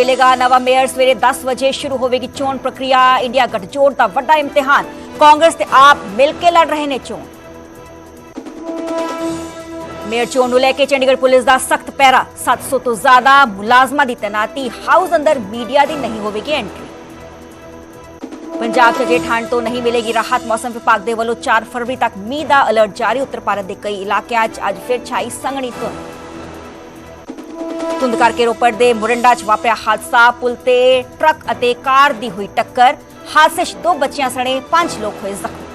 ਮਿਲੇਗਾ। ਨਵਾਂ ਮੇਅਰ ਸਵੇਰੇ 10 ਵਜੇ ਸ਼ੁਰੂ ਹੋਵੇਗੀ ਚੋਣ ਪ੍ਰਕਿਰਿਆ। ਇੰਡੀਆ ਗੱਠਜੋੜ ਦਾ ਵੱਡਾ ਇਮਤਿਹਾਨ। ਕਾਂਗਰਸ ਤੇ ਆਪ ਮਿਲ ਕੇ ਲੜ ਰਹੇ ਨੇ ਚੋਣ। ਮੇਅਰ ਚੋਣ ਨੂੰ ਲੈ ਕੇ ਚੰਡੀਗੜ੍ਹ ਪੁਲਿਸ ਦਾ ਸਖਤ ਪਹਿਰਾ। 700 ਤੋਂ ਜ਼ਿਆਦਾ ਮੁਲਾਜ਼ਮਾਂ ਦੀ ਤੈਨਾਤੀ। ਹਾਊਸ ਅੰਦਰ ਮੀਡੀਆ ਦੀ ਨਹੀਂ ਹੋਵੇਗੀ ਐਂਟਰੀ ਪੰਜਾਬ 'ਚ ਅਜੇ ਠੰਡ ਤੋਂ ਨਹੀਂ ਮਿਲੇਗੀ ਰਾਹਤ। ਮੌਸਮ ਵਿਭਾਗ ਦੇ ਵੱਲੋਂ 4 ਫਰਵਰੀ ਤੱਕ ਮੀਂਹ ਦਾ ਅਲਰਟ ਜਾਰੀ। ਉੱਤਰ ਭਾਰਤ ਦੇ ਕਈ ਇਲਾਕਿਆਂ 'ਚ ਅੱਜ ਫਿਰ ਛਾਈ ਸੰਘਣੀ ਧੁੰਦ। ਧੁੰਦ ਕਰਕੇ ਰੋਪੜ ਦੇ ਮੁਰੰਡਾ 'ਚ ਵਾਪਰਿਆ ਹਾਦਸਾ। ਪੁਲ ਤੇ ਟਰੱਕ ਅਤੇ ਕਾਰ ਦੀ ਹੋਈ ਟੱਕਰ। ਹਾਦਸੇ 'ਚ ਦੋ ਬੱਚਿਆਂ ਸਣੇ ਪੰਜ ਲੋਕ ਹੋਏ ਜ਼ਖਮੀ।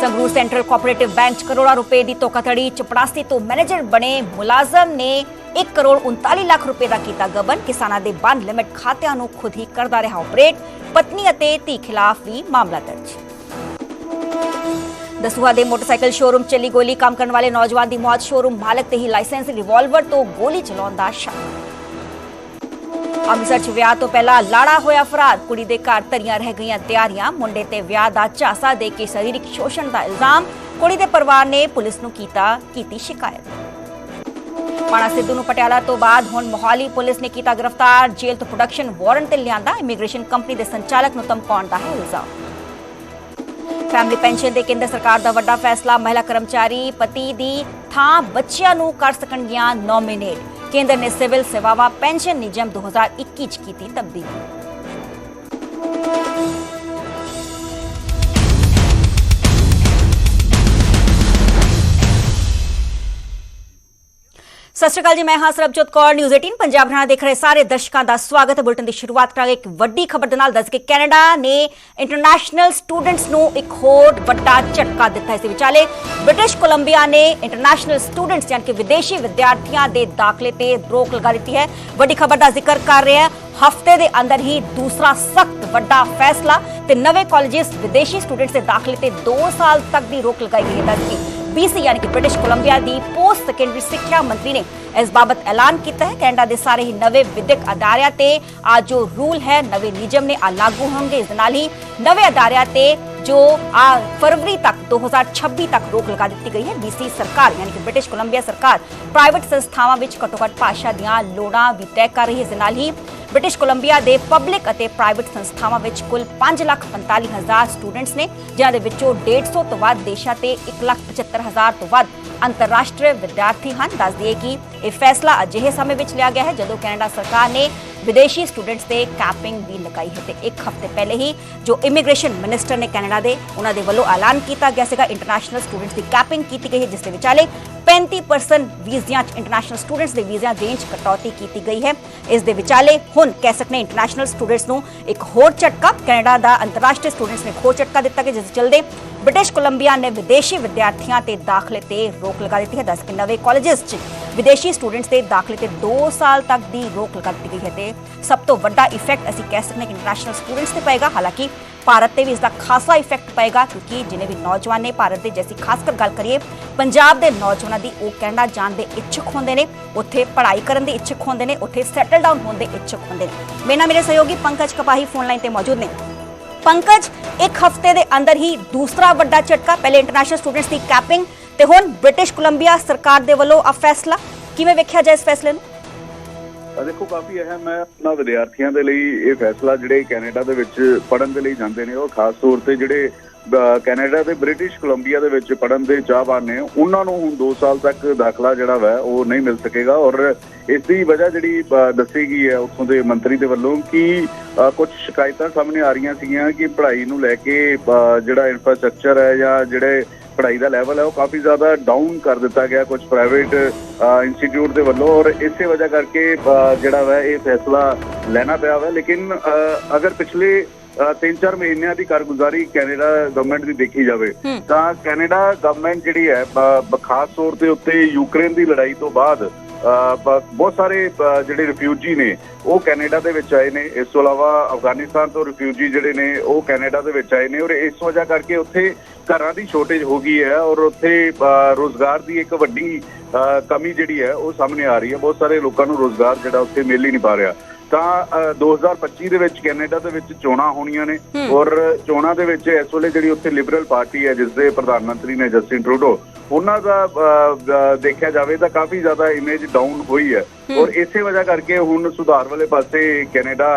ਸੰਗਰੂਰ ਸੈਂਟਰਲ ਕੋਆਪਰੇਟਿਵ ਬੈਂਕ 'ਚ ਕਰੋੜਾਂ ਰੁਪਏ ਦੀ ਧੋਖਾਧੜੀ ਚਪੜਾਸੀ ਤੋਂ ਮੈਨੇਜਰ ਬਣੇ ਮੁਲਾਜ਼ਮ ਨੇ 1 ਕਰੋੜ 39 ਲੱਖ ਰੁਪਏ ਦਾ ਕੀਤਾ ਗਬਨ। ਕਿਸਾਨਾਂ ਦੇ ਬੰਦ ਲਿਮਿਟ ਖਾਤਿਆਂ ਨੂੰ ਖੁਦ ਹੀ ਕਰਦਾ ਰਿਹਾ ਆਪਰੇਟ ਪਤਨੀ ਅਤੇ ਧੀ ਖਿਲਾਫ ਵੀ ਮਾਮਲਾ ਦਰਜ। ਦਸੂਹਾ ਦੇ ਮੋਟਰਸਾਈਕਲ ਸ਼ੋਰੂਮ ਚੱਲੀ ਗੋਲੀ, ਕੰਮ ਕਰਨ ਵਾਲੇ ਨੌਜਵਾਨ ਦੀ ਮੌਤ, ਸ਼ੋਰੂਮ ਮਾਲਕ ਤੇ ਹੀ ਲਾਇਸੈਂਸ, ਰਿਵਾਲਵਰ ਤੋਂ ਗੋਲੀ ਚਲਾਉਣ ਦਾ ਸ਼ੱਕ। ਅੰਮ੍ਰਿਤਸਰ 'ਚ ਵਿਆਹ ਤੋਂ ਪਹਿਲਾਂ ਲਾੜਾ ਹੋਇਆ ਫਰਾਦ ਕੁੜੀ ਦੇ ਘਰ ਧਰੀਆਂ ਰਹਿ ਗਈਆਂ ਤਿਆਰੀਆਂ। ਮੁੰਡੇ ਤੇ ਵਿਆਹ ਦਾ ਝਾਸਾ ਦੇ ਕੇ ਸਰੀਰਕ ਸ਼ੋਸ਼ਣ ਦਾ ਇਲਜ਼ਾਮ ਕੁੜੀ ਦੇ ਪਰਿਵਾਰ ਨੇ ਪੁਲਿਸ ਨੂੰ ਕੀਤਾ, ਕੀਤੀ ਸ਼ਿਕਾਇਤ। ਪਾਣਾ ਸਿੱਧੂ ਨੂੰ ਪਟਿਆਲਾ ਤੋਂ ਬਾਅਦ ਹੁਣ ਮੋਹਾਲੀ ਪੁਲਿਸ ਨੇ ਕੀਤਾ ਗ੍ਰਿਫਤਾਰ। ਜੇਲ੍ਹ ਤੋਂ ਪ੍ਰੋਡਕਸ਼ਨ ਵਾਰੰਟ ਤੇ ਲਿਆਂਦਾ ਇਮੀਗ੍ਰੇਸ਼ਨ ਕੰਪਨੀ ਦੇ ਸੰਚਾਲਕ ਨੂੰ ਧਮਕਾਉਣ ਦਾ ਹੈ ਇਲਜ਼ਾਮ। ਫੈਮਿਲੀ ਪੈਨਸ਼ਨ ਦੇ ਕੇਂਦਰ ਸਰਕਾਰ ਦਾ ਵੱਡਾ ਫੈਸਲਾ, ਮਹਿਲਾ ਕਰਮਚਾਰੀ ਪਤੀ ਦੀ ਥਾਂ ਬੱਚਿਆਂ ਨੂੰ ਕਰ ਸਕਣਗੀਆਂ ਨੋਮੀਨੇਟ ਕੇਂਦਰ ਨੇ ਸਿਵਲ ਸੇਵਾਵਾਂ, ਪੈਨਸ਼ਨ ਨਿਯਮ 2021 ਚ ਕੀਤੀ ਤਬਦੀਲੀ। ਸਤਿ ਸ਼੍ਰੀ ਅਕਾਲ ਜੀ, ਮੈਂ ਹਾਂ ਸਰਬਜੋਤ ਕੌਰ ਨਿਊਜ਼ 18 ਪੰਜਾਬ ਹਰਿਆਣਾ ਦੇਖ ਰਹੇ ਸਾਰੇ ਦਰਸ਼ਕਾਂ ਦਾ ਸਵਾਗਤ ਹੈ ਬੁਲਟਨ ਦੀ ਸ਼ੁਰੂਆਤ ਕਰਾਂਗੇ ਇੱਕ ਵੱਡੀ ਖਬਰ ਦੇ ਨਾਲ। ਦੱਸ ਕੇ ਕੈਨੇਡਾ ਨੇ ਇੰਟਰਨੈਸ਼ਨਲ ਸਟੂਡੈਂਟਸ ਨੂੰ ਇੱਕ ਹੋਰ ਵੱਡਾ ਝਟਕਾ ਦਿੱਤਾ ਇਸ ਵਿਚਾਲੇ। ਬ੍ਰਿਟਿਸ਼ ਕੋਲੰਬੀਆ ਨੇ ਇੰਟਰਨੈਸ਼ਨਲ ਸਟੂਡੈਂਟਸ ਯਾਨੀ ਕਿ ਵਿਦੇਸ਼ੀ ਵਿਦਿਆਰਥੀਆਂ ਦੇ ਦਾਖਲੇ ਤੇ ਰੋਕ ਲਗਾ ਦਿੱਤੀ ਹੈ। ਵੱਡੀ ਖਬਰ ਦਾ ਜ਼ਿਕਰ ਕਰ ਰਹੇ ਹਾਂ। ਹਫ਼ਤੇ ਦੇ ਅੰਦਰ ਹੀ ਦੂਸਰਾ ਸਖਤ ਵੱਡਾ ਫੈਸਲਾ ਤੇ ਨਵੇਂ ਕਾਲਜਿਸ ਵਿਦੇਸ਼ੀ ਸਟੂਡੈਂਟਸ ਦੇ ਦਾਖਲੇ ਤੇ 2 ਸਾਲ ਤੱਕ ਦੀ ਰੋਕ ਲਗਾਈ ਗਈ ਹੈ। ਦੱਸ ਕੇ ਯਾਨੀ ਕਿ ਬ੍ਰਿਟਿਸ਼ ਕੋਲੰਬੀਆ ਦੀ ਪੋਸਟ ਸੈਕੰਡਰੀ ਸਿੱਖਿਆ ਮੰਤਰੀ ਨੇ ਇਸ ਬਾਬਤ ਐਲਾਨ ਕੀਤਾ ਹੈ। ਕੈਨੇਡਾ ਦੇ ਸਾਰੇ ਹੀ ਨਵੇਂ ਵਿਦਿਅਕ ਅਦਾਰਿਆਂ ਤੇ ਆ ਜੋ ਰੂਲ ਹੈ, ਨਵੇਂ ਨਿਯਮ ਨੇ ਆ ਲਾਗੂ ਹੋਣਗੇ। ਇਸ ਨਾਲ ਹੀ ਨਵੇਂ ਅਦਾਰਿਆਂ ਤੇ ਜੋ ਆ ਫਰਵਰੀ ਤੱਕ 2026 ਤੱਕ ਰੋਕ ਲਗਾ ਦਿੱਤੀ ਗਈ ਹੈ। ਬੀਸੀ ਸਰਕਾਰ, ਯਾਨੀ ਕਿ ਬ੍ਰਿਟਿਸ਼ ਕੋਲੰਬੀਆ ਸਰਕਾਰ ਪ੍ਰਾਈਵੇਟ ਸੰਸਥਾਵਾਂ ਵਿੱਚ ਘੱਟੋ-ਘੱਟ ਭਾਸ਼ਾ ਦੀਆਂ ਲੋੜਾਂ ਵੀ ਤੈਅ ਕਰ ਰਹੀ ਹੈ। ਇਸ ਨਾਲ ਹੀ ਬ੍ਰਿਟਿਸ਼ ਕੋਲੰਬੀਆ ਦੇ ਪਬਲਿਕ ਅਤੇ ਪ੍ਰਾਈਵੇਟ ਸੰਸਥਾਵਾਂ ਵਿੱਚ ਕੁੱਲ 5,45,000 ਸਟੂਡੈਂਟਸ ਨੇ ਜਿਨ੍ਹਾਂ ਦੇ ਵਿੱਚੋਂ 150 ਤੋਂ ਵੱਧ ਦੇਸ਼ਾਂ ਤੇ 1,75,000 ਤੋਂ ਵੱਧ ਅੰਤਰਰਾਸ਼ਟਰੀ ਵਿਦਿਆਰਥੀ ਹਨ। ਦੱਸ ਦਈਏ ਕਿ ਇਹ ਫੈਸਲਾ ਅਜਿਹੇ ਸਮੇਂ ਵਿੱਚ ਲਿਆ ਗਿਆ ਹੈ ਜਦੋਂ ਕੈਨੇਡਾ ਸਰਕਾਰ ਨੇ ਵਿਦੇਸ਼ੀ ਸਟੂਡੈਂਟਸ ਤੇ ਕੈਪਿੰਗ ਵੀ ਲਗਾਈ ਹੈ ਤੇ ਇੱਕ ਹਫ਼ਤੇ ਪਹਿਲੇ ਹੀ ਜੋ ਇਮੀਗ੍ਰੇਸ਼ਨ ਮਿਨਿਸਟਰ ਨੇ ਕੈਨੇਡਾ ਦੇ ਉਹਨਾਂ ਦੇ ਵੱਲੋਂ ਐਲਾਨ ਕੀਤਾ ਗਿਆ ਸੀਗਾ। ਇੰਟਰਨੈਸ਼ਨਲ ਸਟੂਡੈਂਟਸ ਦੀ ਕੈਪਿੰਗ ਕੀਤੀ ਗਈ ਹੈ ਜਿਸ ਦੇ ਵਿਚਾਲੇ 35% ਵੀਜ਼ਿਆਂ 'ਚ ਇੰਟਰਨੈਸ਼ਨਲ ਸਟੂਡੈਂਟਸ ਦੇ ਵੀਜ਼ਿਆਂ ਦੇਣ 'ਚ ਕਟੌਤੀ ਕੀਤੀ ਗਈ ਹੈ। ਇਸ ਦੇ ਵਿਚਾਲੇ ਹੁਣ ਕਹਿ ਨੇ ਇੰਟਰਨੈਸ਼ਨਲ ਸਟੂਡੈਂਟਸ ਨੂੰ ਇੱਕ ਹੋਰ ਝਟਕਾ, ਕੈਨੇਡਾ ਦਾ ਅੰਤਰਰਾਸ਼ਟਰੀ ਸਟੂਡੈਂਟਸ ਨੇ ਇੱਕ ਹੋਰ ਝਟਕਾ ਦਿੱਤਾ ਕਿ ਜਿਸ ਦੇ ਚਲਦੇ ਬ੍ਰਿਟਿਸ਼ ਕੋਲੰਬੀਆ ਨੇ ਵਿਦੇਸ਼ੀ ਵਿਦਿਆਰਥੀਆਂ ਤੇ ਦਾਖਲੇ ਤੇ ਰੋਕ ਲਗਾ ਦਿੱਤੀ ਹੈ। ਦੱਸ ਕਿ ਨਵੇਂ ਕਾਲਜਸ 'ਚ ਵਿਦੇਸ਼ੀ ਸਟੂਡੈਂਟਸ ਦੇ ਦਾਖਲੇ ਤੇ 2 ਸਾਲ ਤੱਕ ਦੀ ਰੋਕ ਲਗਾ ਦਿੱਤੀ ਗਈ ਹੈ ਤੇ ਸਭ ਤੋਂ ਵੱਡਾ ਇਫੈਕਟ ਅਸੀਂ ਕਹਿ ਸਕਦੇ ਹਾਂ ਕਿ ਇੰਟਰਨੈਸ਼ਨਲ ਸਟੂਡੈਂਟਸ ਤੇ ਪਏਗਾ। ਹਾਲਾਂਕਿ ਭਾਰਤ ਤੇ ਵੀ ਇਸ ਦਾ ਖਾਸਾ ਇਫੈਕਟ ਪਏਗਾ ਕਿਉਂਕਿ ਜਿਨੇ ਵੀ ਨੌਜਵਾਨ ਨੇ ਭਾਰਤ ਦੇ, ਜੈਸੀ ਖਾਸ ਕਰ ਗੱਲ ਕਰੀਏ, ਪੰਜਾਬ ਦੇ ਨੌਜਵਾਨਾਂ ਦੀ ਉਹ ਕੈਨੇਡਾ ਜਾਣ ਦੇ ਇੱਛੁਕ ਹੁੰਦੇ ਨੇ, ਉੱਥੇ ਪੜ੍ਹਾਈ ਕਰਨ ਦੇ ਇੱਛੁਕ ਹੁੰਦੇ ਨੇ, ਉੱਥੇ ਸੈਟਲ ਡਾਊਨ ਹੋਣ ਦੇ ਇੱਛੁਕ ਹੁੰਦੇ ਨੇ। ਮੇਰੇ ਨਾਲ ਮੇਰੇ ਸਹਿਯੋਗੀ ਪੰਕਜ ਕਪਾਹੀ ਫੋਨ ਲਾਈਨ ਤੇ ਮੌਜੂਦ ਨੇ। ਪੰਕਜ, ਇੱਕ ਹਫ਼ਤੇ ਦੇ ਅੰਦਰ ਹੀ ਦੂਸਰਾ ਵੱਡਾ ਝਟਕਾ, ਪਹਿਲੇ ਇੰਟਰਨੈਸ਼ਨਲ ਸਟੂਡੈਂਟਸ ਦੀ ਕੈਪਿੰਗ ਤੇ ਹੁਣ ਬ੍ਰਿਟਿਸ਼ ਕੋਲੰਬੀਆ ਸਰਕਾਰ ਦੇ ਵੱਲੋਂ ਆ ਫੈਸਲਾ ਕਿਵੇਂ ਵੇਖਿਆ ਜਾਏ ਇਸ ਫੈਸਲੇ ਨੂੰ? ਦੇਖੋ, ਕਾਫੀ ਅਹਿਮ ਹੈ। ਉਹਨਾਂ ਵਿਦਿਆਰਥੀਆਂ ਦੇ ਲਈ ਇਹ ਫੈਸਲਾ, ਜਿਹੜੇ ਕੈਨੇਡਾ ਦੇ ਵਿੱਚ ਪੜਨ ਦੇ ਲਈ ਜਾਂਦੇ ਨੇ, ਉਹ ਖਾਸ ਤੌਰ ਤੇ ਜਿਹੜੇ ਕੈਨੇਡਾ ਤੇ ਬ੍ਰਿਟਿਸ਼ ਕੋਲੰਬੀਆ ਦੇ ਵਿੱਚ ਪੜਨ ਦੇ ਚਾਹਵਾਨ ਨੇ, ਉਹਨਾਂ ਨੂੰ ਹੁਣ 2 ਸਾਲ ਤੱਕ ਦਾਖਲਾ ਜਿਹੜਾ ਵਾ, ਉਹ ਨਹੀਂ ਮਿਲ ਸਕੇਗਾ। ਔਰ ਇਸ ਦੀ ਵਜ੍ਹਾ ਜਿਹੜੀ ਦੱਸੀ ਗਈ ਹੈ ਉੱਥੋਂ ਦੇ ਮੰਤਰੀ ਦੇ ਵੱਲੋਂ ਕਿ ਕੁਝ ਸ਼ਿਕਾਇਤਾਂ ਸਾਹਮਣੇ ਆ ਰਹੀਆਂ ਸੀਗੀਆਂ ਕਿ ਪੜ੍ਹਾਈ ਨੂੰ ਲੈ ਕੇ ਜਿਹੜਾ ਇਨਫਰਾਸਟ੍ਰਕਚਰ ਹੈ ਜਾਂ ਜਿਹੜੇ ਪੜ੍ਹਾਈ ਦਾ ਲੈਵਲ ਹੈ ਉਹ ਕਾਫੀ ਜ਼ਿਆਦਾ ਡਾਊਨ ਕਰ ਦਿੱਤਾ ਗਿਆ ਕੁਝ ਪ੍ਰਾਈਵੇਟ ਇੰਸਟੀਚਿਊਟ ਦੇ ਵੱਲੋਂ ਔਰ ਇਸੇ ਵਜ੍ਹਾ ਕਰਕੇ ਜਿਹੜਾ ਵਾ ਇਹ ਫੈਸਲਾ ਲੈਣਾ ਪਿਆ ਵਾ ਲੇਕਿਨ ਅਗਰ ਪਿਛਲੇ 3-4 ਮਹੀਨਿਆਂ ਦੀ ਕਾਰਗੁਜ਼ਾਰੀ ਕੈਨੇਡਾ ਗਵਰਨਮੈਂਟ ਦੀ ਦੇਖੀ ਜਾਵੇ ਹੂੰ। ਤਾਂ ਕੈਨੇਡਾ ਗਵਰਨਮੈਂਟ ਜਿਹੜੀ ਹੈ ਖਾਸ ਤੌਰ ਤੇ ਉੱਤੇ ਯੂਕਰੇਨ ਦੀ ਲੜਾਈ ਤੋਂ ਬਾਅਦ ਬਹੁਤ ਸਾਰੇ ਜਿਹੜੇ ਰਿਫਿਊਜੀ ਨੇ ਉਹ ਕੈਨੇਡਾ ਦੇ ਵਿੱਚ ਆਏ ਨੇ। ਇਸ ਤੋਂ ਇਲਾਵਾ ਅਫਗਾਨਿਸਤਾਨ ਤੋਂ ਰਿਫਿਊਜੀ ਜਿਹੜੇ ਨੇ ਉਹ ਕੈਨੇਡਾ ਦੇ ਵਿੱਚ ਆਏ ਨੇ। ਔਰ ਇਸ ਵਜ੍ਹਾ ਕਰਕੇ ਉੱਥੇ ਘਰਾਂ ਦੀ ਸ਼ੋਰਟੇਜ ਹੋ ਗਈ ਹੈ ਔਰ ਉੱਥੇ ਰੋਜ਼ਗਾਰ ਦੀ ਇੱਕ ਵੱਡੀ ਕਮੀ ਜਿਹੜੀ ਹੈ ਉਹ ਸਾਹਮਣੇ ਆ ਰਹੀ ਹੈ। ਬਹੁਤ ਸਾਰੇ ਲੋਕਾਂ ਨੂੰ ਰੋਜ਼ਗਾਰ ਜਿਹੜਾ ਉੱਥੇ ਮਿਲ ਹੀ ਨਹੀਂ ਪਾ ਰਿਹਾ। ਤਾਂ ਅ, 2025 ਦੇ ਵਿੱਚ ਕੈਨੇਡਾ ਦੇ ਵਿੱਚ ਚੋਣਾਂ ਹੋਣੀਆਂ ਨੇ। ਔਰ ਚੋਣਾਂ ਦੇ ਵਿੱਚ ਇਸ ਵੇਲੇ ਜਿਹੜੀ ਉੱਥੇ ਲਿਬਰਲ ਪਾਰਟੀ ਹੈ ਜਿਸ ਦੇ ਪ੍ਰਧਾਨ ਮੰਤਰੀ ਨੇ ਜਸਟਿਨ ਟਰੂਡੋ ਉਹਨਾਂ ਦਾ ਦੇਖਿਆ ਜਾਵੇ ਤਾਂ ਕਾਫੀ ਜ਼ਿਆਦਾ ਇਮੇਜ ਡਾਊਨ ਹੋਈ ਹੈ। ਔਰ ਇਸੇ ਵਜ੍ਹਾ ਕਰਕੇ ਹੁਣ ਸੁਧਾਰ ਵਾਲੇ ਪਾਸੇ ਕੈਨੇਡਾ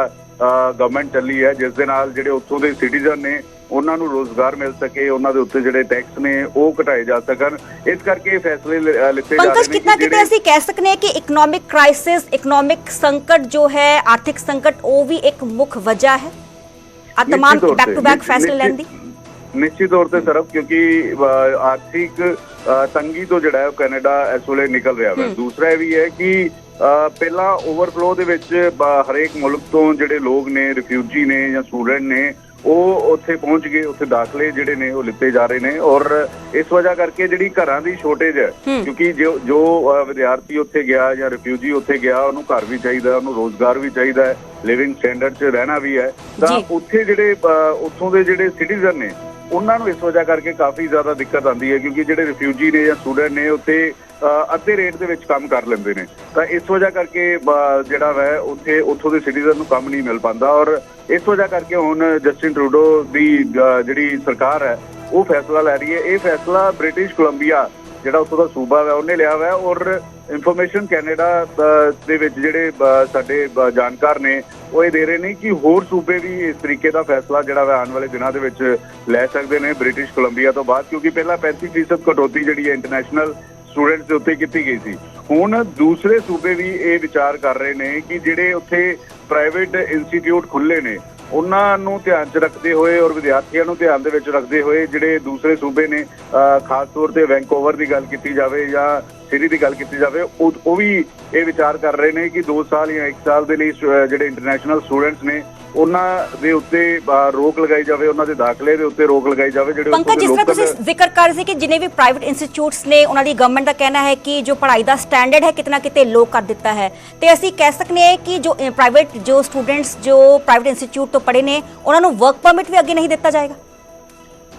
ਗਵਰਨਮੈਂਟ ਚੱਲੀ ਹੈ ਜਿਸ ਦੇ ਨਾਲ ਜਿਹੜੇ ਉੱਥੋਂ ਦੇ ਸਿਟੀਜ਼ਨ ਨੇ ਉਹਨਾਂ ਨੂੰ ਰੋਜ਼ਗਾਰ ਮਿਲ ਸਕੇ ਉਹਨਾਂ ਦੇ ਉੱਤੇ ਜਿਹੜੇ ਟੈਕਸ ਨੇ ਉਹ ਘਟਾਏ ਜਾ ਸਕਣ। ਇਸ ਕਰਕੇ ਇਹ ਫੈਸਲੇ ਲਿੱਤੇ ਜਾ ਰਹੇ ਨੇ ਕਿਤਨਾ ਕਿ ਕਿਤੇ ਅਸੀਂ ਕਹਿ ਸਕਨੇ ਹਾਂ ਕਿ ਇਕਨੋਮਿਕ ਕ੍ਰਾਈਸਿਸ ਇਕਨੋਮਿਕ ਸੰਕਟ ਜੋ ਹੈ ਆਰਥਿਕ ਸੰਕਟ ਉਹ ਵੀ ਇੱਕ ਮੁੱਖ ਵਜ੍ਹਾ ਹੈ? ਆ ਤੌਰ ਬੈਕ ਟੂ ਬੈਕ ਫੈਸਲੇ ਲੈਣ ਦੀ। ਨਿਸ਼ਚਿਤ ਤੌਰ ਤੇ ਸਰਬ ਕਿਉਂਕਿ ਆਰਥਿਕ ਤੰਗੀ ਤੋਂ ਜਿਹੜਾ ਹੈ ਉਹ ਕੈਨੇਡਾ ਇਸ ਵੇਲੇ ਨਿਕਲ ਰਿਹਾ ਹੈ। ਦੂਸਰਾ ਇਹ ਵੀ ਹੈ ਕਿ ਪਹਿਲਾਂ ਓਵਰਫਲੋ ਦੇ ਵਿੱਚ ਹਰੇਕ ਮੁਲਕ ਤੋਂ ਜਿਹੜੇ ਲੋਕ ਨੇ ਰਿਫਿਊਜੀ ਨੇ ਜਾਂ ਸਟੂਡੈਂਟ ਨੇ ਉਹ ਉੱਥੇ ਪਹੁੰਚ ਗਏ ਉੱਥੇ ਦਾਖਲੇ ਜਿਹੜੇ ਨੇ ਉਹ ਲਿੱਤੇ ਜਾ ਰਹੇ ਨੇ ਔਰ ਇਸ ਵਜ੍ਹਾ ਕਰਕੇ ਜਿਹੜੀ ਘਰਾਂ ਦੀ ਸ਼ੋਰਟੇਜ ਹੈ ਕਿਉਂਕਿ ਜੋ ਜੋ ਵਿਦਿਆਰਥੀ ਉੱਥੇ ਗਿਆ ਜਾਂ ਰਿਫਿਊਜੀ ਉੱਥੇ ਗਿਆ ਉਹਨੂੰ ਘਰ ਵੀ ਚਾਹੀਦਾ ਉਹਨੂੰ ਰੋਜ਼ਗਾਰ ਵੀ ਚਾਹੀਦਾ ਹੈ ਲਿਵਿੰਗ ਸਟੈਂਡਰਡ 'ਚ ਰਹਿਣਾ ਵੀ ਹੈ। ਤਾਂ। ਉੱਥੇ ਜਿਹੜੇ ਉੱਥੋਂ ਦੇ ਜਿਹੜੇ ਸਿਟੀਜ਼ਨ ਨੇ ਉਹਨਾਂ ਨੂੰ ਇਸ ਵਜ੍ਹਾ ਕਰਕੇ ਕਾਫੀ ਜ਼ਿਆਦਾ ਦਿੱਕਤ ਆਉਂਦੀ ਹੈ ਕਿਉਂਕਿ ਜਿਹੜੇ ਰਿਫਿਊਜੀ ਨੇ ਜਾਂ ਸਟੂਡੈਂਟ ਨੇ ਉੱਥੇ ਅੱਧੇ ਰੇਟ ਦੇ ਵਿੱਚ ਕੰਮ ਕਰ ਲੈਂਦੇ ਨੇ। ਤਾਂ ਇਸ ਵਜ੍ਹਾ ਕਰਕੇ ਜਿਹੜਾ ਵੈ, ਉੱਥੇ, ਉੱਥੋਂ ਦੇ ਸਿਟੀਜ਼ਨ ਨੂੰ ਕੰਮ ਨਹੀਂ ਮਿਲ ਪਾਉਂਦਾ ਔਰ ਇਸ ਵਜ੍ਹਾ ਕਰਕੇ ਹੁਣ ਜਸਟਿਨ ਟਰੂਡੋ ਦੀ ਜਿਹੜੀ ਸਰਕਾਰ ਹੈ, ਉਹ ਫੈਸਲਾ ਲੈ ਰਹੀ ਹੈ। ਇਹ ਫੈਸਲਾ ਬ੍ਰਿਟਿਸ਼ ਕੋਲੰਬੀਆ ਜਿਹੜਾ ਉੱਥੋਂ ਦਾ ਸੂਬਾ ਹੈ ਉਹਨੇ ਲਿਆ ਹੋਇਆ ਔਰ ਇਨਫੋਰਮੇਸ਼ਨ ਕੈਨੇਡਾ ਦੇ ਵਿੱਚ ਜਿਹੜੇ ਸਾਡੇ ਜਾਣਕਾਰ ਨੇ ਉਹ ਇਹ ਦੇ ਰਹੇ ਨੇ ਕਿ ਹੋਰ ਸੂਬੇ ਵੀ ਇਸ ਤਰੀਕੇ ਦਾ ਫੈਸਲਾ ਜਿਹੜਾ ਵਾ ਆਉਣ ਵਾਲੇ ਦਿਨਾਂ ਦੇ ਵਿੱਚ ਲੈ ਸਕਦੇ ਨੇ ਬ੍ਰਿਟਿਸ਼ ਕੋਲੰਬੀਆ ਤੋਂ ਬਾਅਦ ਕਿਉਂਕਿ ਪਹਿਲਾਂ 35% ਕਟੌਤੀ ਜਿਹੜੀ ਹੈ ਇੰਟਰਨੈਸ਼ਨਲ ਸਟੂਡੈਂਟਸ ਦੇ ਉੱਤੇ ਕੀਤੀ ਗਈ ਸੀ। ਹੁਣ ਦੂਸਰੇ ਸੂਬੇ ਵੀ ਇਹ ਵਿਚਾਰ ਕਰ ਰਹੇ ਨੇ ਕਿ ਜਿਹੜੇ ਉੱਥੇ ਪ੍ਰਾਈਵੇਟ ਇੰਸਟੀਚਿਊਟ ਖੁੱਲੇ ਨੇ ਉਹਨਾਂ ਨੂੰ ਧਿਆਨ 'ਚ ਰੱਖਦੇ ਹੋਏ ਔਰ ਵਿਦਿਆਰਥੀਆਂ ਨੂੰ ਧਿਆਨ ਦੇ ਵਿੱਚ ਰੱਖਦੇ ਹੋਏ ਜਿਹੜੇ ਦੂਸਰੇ ਸੂਬੇ ਨੇ ਅ, ਖਾਸ ਤੌਰ ਤੇ ਵੈਂਕੂਵਰ ਦੀ ਗੱਲ ਕੀਤੀ ਜਾਵੇ ਜਾਂ ਸਿਟੀ ਦੀ ਗੱਲ ਕੀਤੀ ਜਾਵੇ ਉਹ ਉਹ ਵੀ ਇਹ ਵਿਚਾਰ ਕਰ ਰਹੇ ਨੇ ਕਿ 2 ਸਾਲ ਜਾਂ 1 ਸਾਲ ਦੇ ਲਈ ਜਿਹੜੇ ਇੰਟਰਨੈਸ਼ਨਲ ਸਟੂਡੈਂਟਸ ਨੇ ਉਹਨਾਂ ਦੇ ਉੱਤੇ ਰੋਕ ਲਗਾਈ ਜਾਵੇ ਉਹਨਾਂ ਦੇ ਦਾਖਲੇ ਦੇ ਉੱਤੇ ਰੋਕ ਲਗਾਈ ਜਾਵੇ ਜਿਹੜੇ ਪੰਕਜ ਜਿਸ ਤਰ੍ਹਾਂ ਤੁਸੀਂ ਜ਼ਿਕਰ ਕਰ ਰਹੇ ਸੀ ਕਿ ਜਿਨੇ ਵੀ ਪ੍ਰਾਈਵੇਟ ਇੰਸਟੀਚਿਊਟਸ ਨੇ ਉਹਨਾਂ ਦੀ ਗਵਰਨਮੈਂਟ ਦਾ ਕਹਿਣਾ ਹੈ ਕਿ ਜੋ ਪੜ੍ਹਾਈ ਦਾ ਸਟੈਂਡਰਡ ਹੈ ਕਿਤਨਾ ਕਿਤੇ ਲੋ ਕਰ ਦਿੱਤਾ ਹੈ। ਤੇ ਅਸੀਂ ਕਹਿ ਸਕਨੇ ਹਾਂ ਕਿ ਜੋ ਪ੍ਰਾਈਵੇਟ ਜੋ ਸਟੂਡੈਂਟਸ ਜੋ ਪ੍ਰਾਈਵੇਟ ਇੰਸਟੀਚਿਊਟ ਤੋਂ ਪੜ੍ਹੇ ਨੇ ਉਹਨਾਂ ਨੂੰ ਵਰਕ ਪਰਮਿਟ ਵੀ ਅੱਗੇ ਨਹੀਂ ਦਿੱਤਾ ਜਾਏਗਾ।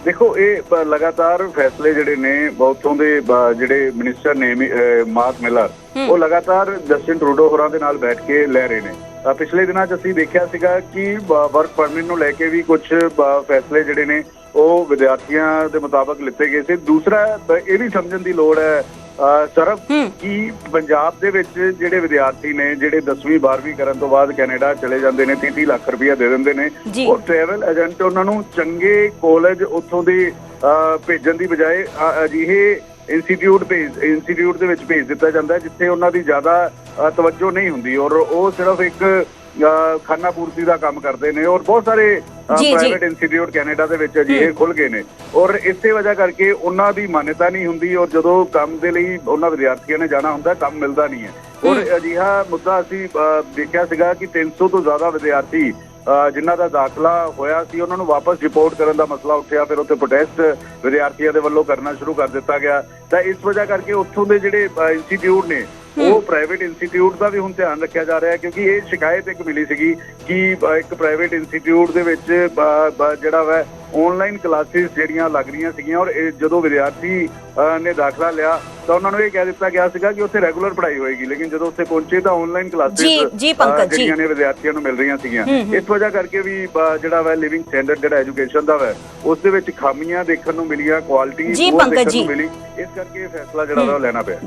ਦੇਖੋ ਇਹ ਲਗਾਤਾਰ ਫੈਸਲੇ ਜਿਹੜੇ ਨੇ ਉੱਥੋਂ ਦੇ ਜਿਹੜੇ ਮਿਨਿਸਟਰ ਨੇ ਮਾਰਕ ਮਿਲਰ ਉਹ ਲਗਾਤਾਰ ਜਸਟਿਨ ਟਰੂਡੋ ਹੋਰਾਂ ਦੇ ਨਾਲ ਬੈਠ ਕੇ ਲੈ ਰਹੇ ਨੇ। ਪਿਛਲੇ ਦਿਨਾਂ 'ਚ ਅਸੀਂ ਦੇਖਿਆ ਸੀਗਾ ਕਿ ਵਰਕ ਪਰਮਿਟ ਨੂੰ ਲੈ ਕੇ ਵੀ ਕੁਝ ਫੈਸਲੇ ਜਿਹੜੇ ਨੇ ਉਹ ਵਿਦਿਆਰਥੀਆਂ ਦੇ ਮੁਤਾਬਕ ਲਿੱਤੇ ਗਏ ਸੀ। ਦੂਸਰਾ ਇਹ ਵੀ ਸਮਝਣ ਦੀ ਲੋੜ ਹੈ ਸਰਬ ਕਿ ਪੰਜਾਬ ਦੇ ਵਿੱਚ ਜਿਹੜੇ ਵਿਦਿਆਰਥੀ ਨੇ ਜਿਹੜੇ 10ਵੀਂ 12ਵੀਂ ਕਰਨ ਤੋਂ ਬਾਅਦ ਕੈਨੇਡਾ ਚਲੇ ਜਾਂਦੇ ਨੇ 30 ਲੱਖ ਰੁਪਇਆ ਦੇ ਦਿੰਦੇ ਨੇ। ਉਹ ਟਰੈਵਲ ਏਜੰਟ ਉਹਨਾਂ ਨੂੰ ਚੰਗੇ ਕਾਲਜ ਉੱਥੋਂ ਦੇ ਭੇਜਣ ਦੀ ਬਜਾਏ ਅਜਿਹੇ ਇੰਸਟੀਚਿਊਟ ਭੇਜ ਇੰਸਟੀਚਿਊਟ ਦੇ ਵਿੱਚ ਭੇਜ ਦਿੱਤਾ ਜਾਂਦਾ ਜਿੱਥੇ ਉਹਨਾਂ ਦੀ ਜ਼ਿਆਦਾ ਤਵੱਜੋ ਨਹੀਂ ਹੁੰਦੀ ਔਰ ਉਹ ਸਿਰਫ ਇੱਕ ਖਾਨਾ ਪੂਰਤੀ ਦਾ ਕੰਮ ਕਰਦੇ ਨੇ ਔਰ ਬਹੁਤ ਸਾਰੇ ਜੀ, ਜੀ। ਪ੍ਰਾਈਵੇਟ ਇੰਸਟੀਚਿਊਟ ਕੈਨੇਡਾ ਦੇ ਵਿੱਚ ਅਜਿਹੇ ਖੁੱਲ ਗਏ ਨੇ। ਔਰ ਇਸੇ ਵਜ੍ਹਾ ਕਰਕੇ ਉਹਨਾਂ ਦੀ ਮਾਨਤਾ ਨਹੀਂ ਹੁੰਦੀ ਔਰ ਜਦੋਂ ਕੰਮ ਦੇ ਲਈ ਉਹਨਾਂ ਵਿਦਿਆਰਥੀਆਂ ਨੇ ਜਾਣਾ ਹੁੰਦਾ ਕੰਮ ਮਿਲਦਾ ਨਹੀਂ ਹੈ। ਔਰ ਅਜਿਹਾ ਮੁੱਦਾ ਅਸੀਂ ਅ, ਦੇਖਿਆ ਸੀਗਾ ਕਿ 300 ਤੋਂ ਜ਼ਿਆਦਾ ਵਿਦਿਆਰਥੀ ਅ, ਜਿਨ੍ਹਾਂ ਦਾ ਦਾਖਲਾ ਹੋਇਆ ਸੀ ਉਹਨਾਂ ਨੂੰ ਵਾਪਸ ਰਿਪੋਰਟ ਕਰਨ ਦਾ ਮਸਲਾ ਉੱਠਿਆ ਫਿਰ ਉੱਥੇ ਪ੍ਰੋਟੈਸਟ ਵਿਦਿਆਰਥੀਆਂ ਦੇ ਵੱਲੋਂ ਕਰਨਾ ਸ਼ੁਰੂ ਕਰ ਦਿੱਤਾ ਗਿਆ। ਤਾਂ ਇਸ ਵਜ੍ਹਾ ਕਰਕੇ ਉੱਥੋਂ ਦੇ ਜਿਹੜੇ ਇੰਸਟੀਚਿਊਟ ਨੇ ਉਹ ਪ੍ਰਾਈਵੇਟ ਇੰਸਟੀਚਿਊਟ ਦਾ ਵੀ ਹੁਣ ਧਿਆਨ ਰੱਖਿਆ ਜਾ ਰਿਹਾ ਹੈ ਕਿਉਂਕਿ ਇਹ ਸ਼ਿਕਾਇਤ ਇੱਕ ਮਿਲੀ ਸੀਗੀ ਕਿ ਇੱਕ ਪ੍ਰਾਈਵੇਟ ਇੰਸਟੀਚਿਊਟ ਦੇ ਵਿੱਚ ਜਿਹੜਾ ਵਾ ਆਨਲਾਈਨ ਕਲਾਸਿਸ ਜਿਹੜੀਆਂ ਲੱਗ ਰਹੀਆਂ ਸੀਗੀਆਂ ਔਰ ਜਦੋਂ ਵਿਦਿਆਰਥੀ ਨੇ ਦਾਖਲਾ ਲਿਆ ਤਾਂ ਉਹਨਾਂ ਨੂੰ ਇਹ ਕਹਿ ਦਿੱਤਾ ਗਿਆ ਸੀਗਾ ਕਿ ਉੱਥੇ ਰੈਗੂਲਰ ਪੜ੍ਹਾਈ ਹੋਏਗੀ ਲੇਕਿਨ ਜਦੋਂ ਉੱਥੇ ਪਹੁੰਚੇ ਤਾਂ ਆਨਲਾਈਨ ਕਲਾਸਿਸ ਜੀ, ਜੀ ਪੰਕਜ ਜੀ। ਜਿਹੜੀਆਂ ਨੇ ਵਿਦਿਆਰਥੀਆਂ ਨੂੰ ਮਿਲ ਰਹੀਆਂ ਸੀਗੀਆਂ। ਇਸ ਵਜ੍ਹਾ ਕਰਕੇ ਵੀ ਜਿਹੜਾ ਵਾ ਲਿਵਿੰਗ ਸਟੈਂਡਰਡ ਜਿਹੜਾ ਐਜੂਕੇਸ਼ਨ ਦਾ ਵਾ ਉਸ ਦੇ ਵਿੱਚ ਖਾਮੀਆਂ ਦੇਖਣ ਨੂੰ ਮਿਲੀਆਂ ਕੁਆਲਿਟੀ ਜੀ, ਪੰਕਜ ਜੀ। ਮਿਲੀ। ਇਸ ਕਰਕੇ ਇਹ ਫੈਸਲਾ ਜਿਹੜਾ ਉਹ ਲੈਣਾ ਪਿਆ।